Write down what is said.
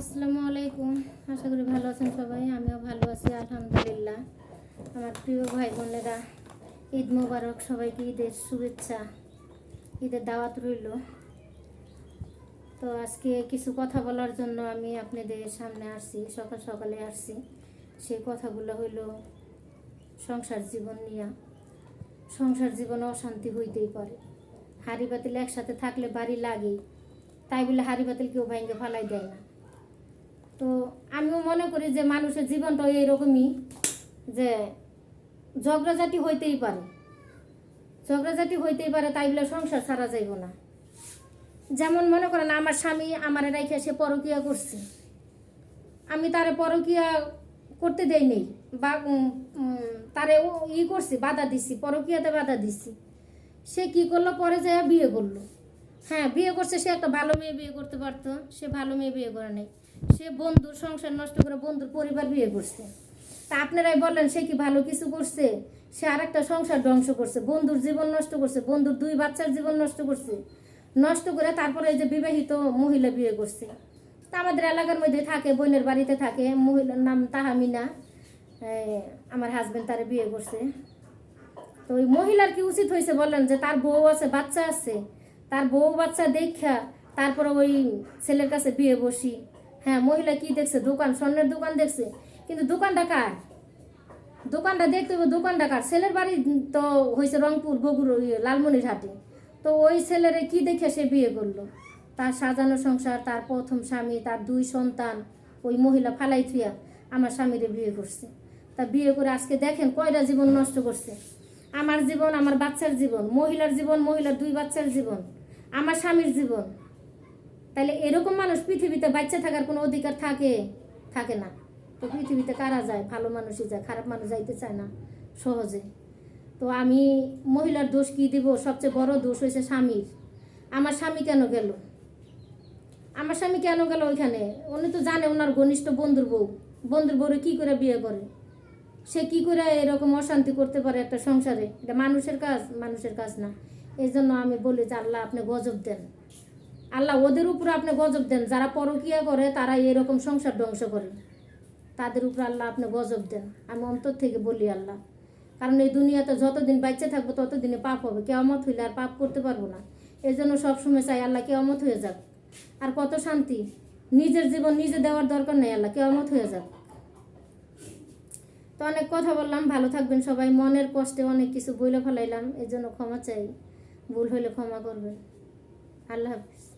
আসসালামু আলাইকুম। আশা করি ভালো আছেন সবাই, আমিও ভালো আছি, আলহামদুলিল্লাহ। আমার প্রিয় ভাই বোনেরা, ঈদ মোবারক, সবাইকে ঈদের শুভেচ্ছা, ঈদের দাওয়াত রইল। তো আজকে কিছু কথা বলার জন্য আমি আপনাদের সামনে আসছি, সকাল সকালে আসছি। সেই কথাগুলো হইল সংসার জীবন নিয়ে। সংসার জীবনে অশান্তি হইতেই পারে। হাড়ি বাতিল একসাথে থাকলে বাড়ি লাগেই তাই বলে হাড়ি বাতিল কেউ ভাঙ্গে ফালাই দেয় না। তো আমিও মনে করি যে মানুষের জীবনটা এইরকমই যে ঝগড়াঝাটি হইতেই পারে। ঝগড়াঝাটি হইতেই পারে, তাই বলে সংসার ছাড়া যাইব না। যেমন মনে করেন আমার স্বামী আমার রাইখে সে পরকিয়া করছে। আমি তারে পরকিয়া করতে দেই নেই, বা তারে ই করছি, বাধা দিছি, পরকিয়াতে বাধা দিছি। সে কি করল? পরে যায় বিয়ে করল। হ্যাঁ বিয়ে করছে, সে একটা ভালো মেয়ে বিয়ে করতে পারতো, সে ভালো মেয়ে বিয়ে করে নাই। সে বন্ধুর সংসার নষ্ট করে বন্ধুর পরিবার বিয়ে করছে। তা আপনারাই বললেন, সে কি ভালো কিছু করছে? সে আর একটা সংসার ধ্বংস করছে, বন্ধুর জীবন নষ্ট করছে, বন্ধুর দুই বাচ্চার জীবন নষ্ট করছে। নষ্ট করে তারপরে এই যে বিবাহিত মহিলা বিয়ে করছে। তা আমাদের এলাকার মধ্যে থাকে, বোনের বাড়িতে থাকে, মহিলার নাম তাহামিনা। আমার হাজবেন্ড তারে বিয়ে করছে। তো ওই মহিলার কি উচিত হয়েছে বললেন যে তার বউ আছে, বাচ্চা আছে? তার বউ বাচ্চা দেখা তারপরে ওই ছেলের কাছে বিয়ে বসি। হ্যাঁ মহিলা কি দেখছে? দোকান, স্বর্ণের দোকান দেখছে। কিন্তু দোকানটা কার? দোকানটা দেখতে হবে, দোকানটা কার? ছেলের বাড়ি তো হয়েছে রংপুর বগুর লালমনিরহাটে। তো ওই ছেলেরে কি দেখে সে বিয়ে করল? তার সাজানো সংসার, তার প্রথম স্বামী, তার দুই সন্তান, ওই মহিলা ফালাই থুয়া আমার স্বামীরে বিয়ে করছে। তা বিয়ে করে আজকে দেখেন কয়টা জীবন নষ্ট করছে। আমার জীবন, আমার বাচ্চার জীবন, মহিলার জীবন, মহিলার দুই বাচ্চার জীবন। আমার স্বামীর জীবন। তাহলে এরকম মানুষ পৃথিবীতে বাচ্চা থাকার কোনো অধিকার থাকে? থাকে না। তো পৃথিবীতে কারা যায়? ভালো মানুষই যায়, খারাপ মানুষ যাইতে চায় না, সহজে। তো আমি মহিলার দোষ কি দিব? সবচেয়ে বড় দোষ হয়েছে স্বামীর। আমার স্বামী কেন গেল? আমার স্বামী কেন গেল ওইখানে? উনি তো জানে ওনার ঘনিষ্ঠ বন্ধুর বউ। বন্ধুর বউরে কী করে বিয়ে করে? সে কি করে এরকম অশান্তি করতে পারে একটা সংসারে? এটা মানুষের কাজ মানুষের কাজ না। এই জন্য আমি বলি যে আল্লাহ আপনি গজব দেন। আল্লাহ ওদের উপরে আপনি গজব দেন। যারা পরকিয়া করে, তারা এরকম সংসার ধ্বংস করে। তাদের উপর আল্লাহ আপনি গজব দেন। আমি অন্তর থেকে বলি আল্লাহ। কারণ এই দুনিয়াতে যতদিন বাচ্চা থাকব ততদিনে পাপ হবে। কেয়ামত হইলে আর পাপ করতে পারব না। এই জন্য সবসময় চাই আল্লাহ কেয়ামত হয়ে যাক। আর কত শান্তি। নিজের জীবন নিজে দেওয়ার দরকার নেই আল্লাহ, কেয়ামত হয়ে যাক। তো অনেক কথা বললাম। ভালো থাকবেন সবাই। মনের কষ্টে অনেক কিছু বইলে ফেলাইলাম। এই জন্য ক্ষমা চাই। ভুল হলে ক্ষমা করবেন। আল্লাহ হাফিজ।